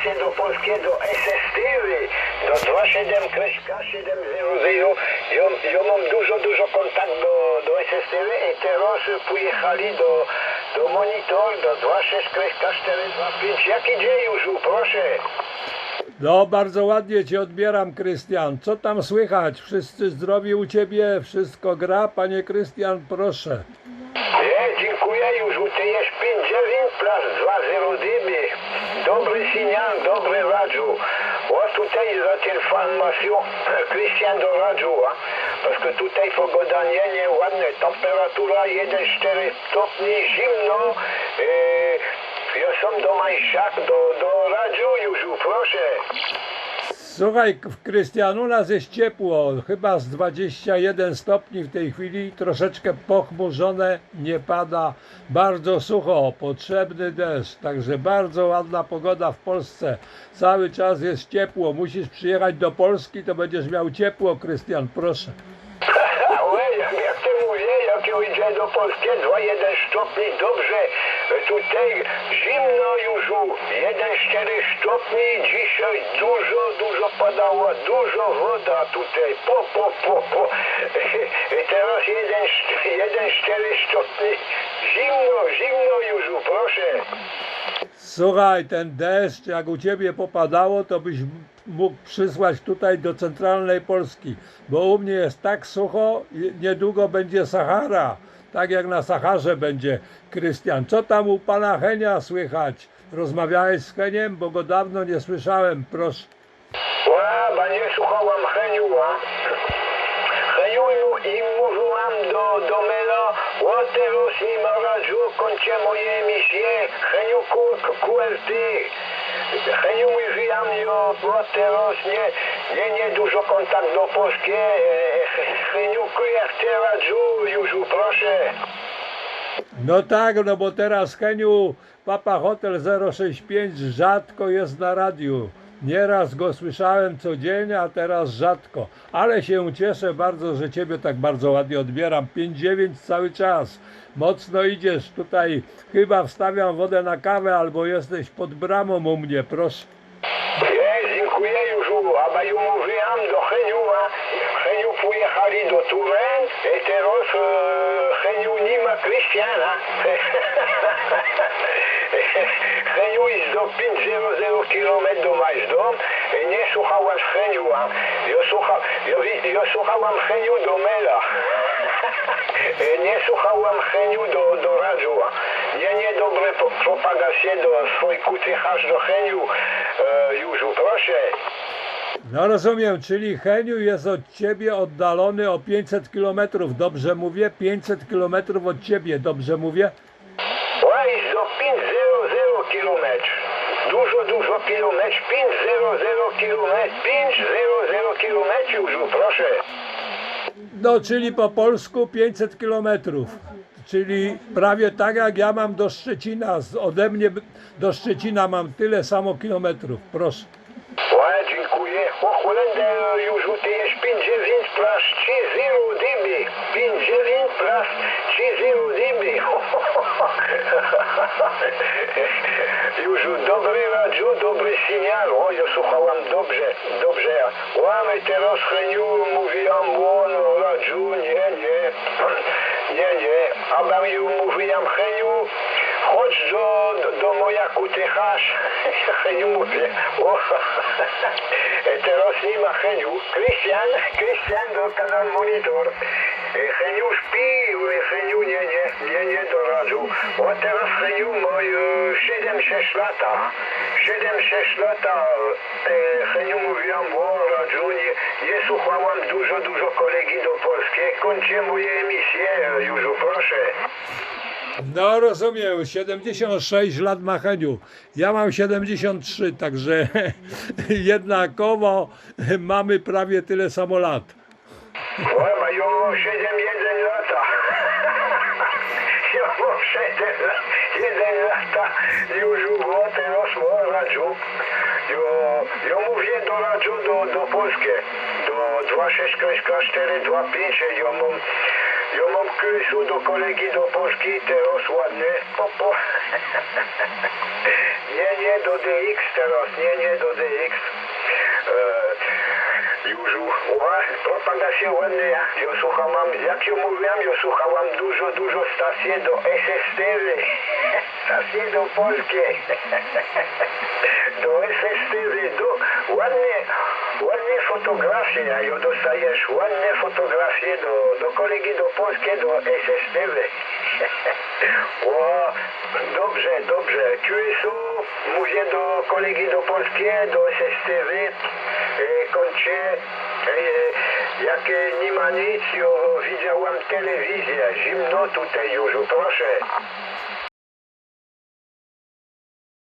się do polskiego SSTV, do 27 kreśka 700. Ja, ja mam dużo, dużo kontakt do, do SSTV i teraz pojechali do, do monitor, do 26 kreśka 425. Jak idzie już, proszę? No, bardzo ładnie Cię odbieram, Krystian. Co tam słychać? Wszyscy zdrowi u Ciebie? Wszystko gra? Panie Krystian, proszę. Nie, dziękuję już, ty jest 5-9 plus 2-0 dyby. Dobry sygnał, dobry radzu. O tutaj za tę informacją, Krystian do radzu, a? Parce que nie ładne, temperatura 1-4 stopni, zimno. E, ja sam do Majszak, do, do radzu już, proszę. Słuchaj, Krystian, u nas jest ciepło, chyba z 21 stopni w tej chwili, troszeczkę pochmurzone, nie pada, bardzo sucho, potrzebny deszcz, także bardzo ładna pogoda w Polsce, cały czas jest ciepło, musisz przyjechać do Polski, to będziesz miał ciepło, Krystian, proszę. Jak, ty mówię, jak ja idę do Polski, 2-1 stopni, dobrze, tutaj zimno już, 1-4 stopni, dzisiaj dużo, dużo padało, dużo woda tutaj, po, po, po, po. Teraz 1-4 stopni, zimno, zimno już, proszę. Słuchaj, ten deszcz, jak u Ciebie popadało, to byś mógł przysłać tutaj do centralnej Polski, bo u mnie jest tak sucho, niedługo będzie Sahara, tak jak na Saharze będzie, Krystian. Co tam u Pana Henia słychać? Rozmawiałeś z Heniem, bo go dawno nie słyszałem, proszę. Ła, bo nie słuchałam Heniu, a? Heniu i- i mówiłam do, do Mela, o teraz nie ma razu, kończę moje emisje, Heniu Q- QRT. Mówiłam, jo, teraz nie, nie, nie dużo kontakt do Polski, e, Heniu QRT razu, już proszę. No tak, no bo teraz Heniu, Papa Hotel 065 rzadko jest na radiu. Nieraz go słyszałem codziennie, a teraz rzadko. Ale się cieszę bardzo, że Ciebie tak bardzo ładnie odbieram. 5-9 cały czas. Mocno idziesz tutaj. Chyba wstawiam wodę na kawę albo jesteś pod bramą u mnie, proszę. Nie, dziękuję już, a ja mówiłam do Heniu, a Heniu pojechali do Turen i teraz e, Heniu nie ma Krystiana. Do 500 km i nie słuchałam Heniu, a ja, ja, słuchałam Heniu do Mela. Nie słuchałam Heniu do, do Radzu. Nie, nie dobre propagacje do swój kutychasz do Heniu. E, już proszę. No rozumiem, czyli Heniu jest od Ciebie oddalony o 500 km. Dobrze mówię? 500 km od Ciebie, dobrze mówię? Oj, do 500 kilometrów. Dużo, dużo kilometrów. 500 kilometrów. 500 kilometrów już proszę. No, czyli po polsku 500 kilometrów. Czyli prawie tak jak ja mam do Szczecina. Ode mnie do Szczecina mam tyle samo kilometrów. Proszę. Oj, dziękuję. O Holender już ty jest 59 plus 30 dyby. 59 plus 30 dyby. Już dobry radio, dobry sygnał. O, ja słuchałam dobrze, dobrze. Łamy teraz Heniu mówiłam o no, radio, nie, nie. Nie, nie. A mam ju mówiłam Heniu, chodź do, moja kutychasz. Heniu mówię, o, teraz nie ma Heniu. Krystian, Krystian do Monitor. Śpi, Heniu nie, nie, nie, nie do radu. O teraz Heniu mój e, 7-6 lata. 7-6 lata. E, Heniu mówiłam o radu, nie, nie słuchałam dużo, dużo kolegi do Polski. Kończę moje emisje, e, już proszę. No rozumiem, 76 lat ma Heniu. Ja mam 73, także jednakowo mamy prawie tyle samo lat. Mają 7-1 lata. Ja mam 7 lat, 1 lata już było teraz o radiu. Ja, mówię do radiu do, do Polskie, do 26 425, ja mam Ja mam krysu do kolegi do Polski, teraz ładnie. Popo. nie, nie, do DX teraz, nie, nie, do DX. Ła, się ładnie, ja, słuchałam, jak ja mówiłam, ja słuchałam dużo, dużo stacji do SSTV. Stacje do Polskie. do SSTV, do, ładnie, ładnie fotografie, ja dostajesz ładne fotografie do, do kolegi do Polskie, do SSTV. O, dobrze, dobrze. QSU, mówię do kolegi do Polskie, do SSTV, e, kończę, e, jak nie ma nic, ja widziałam telewizję, zimno tutaj już, proszę.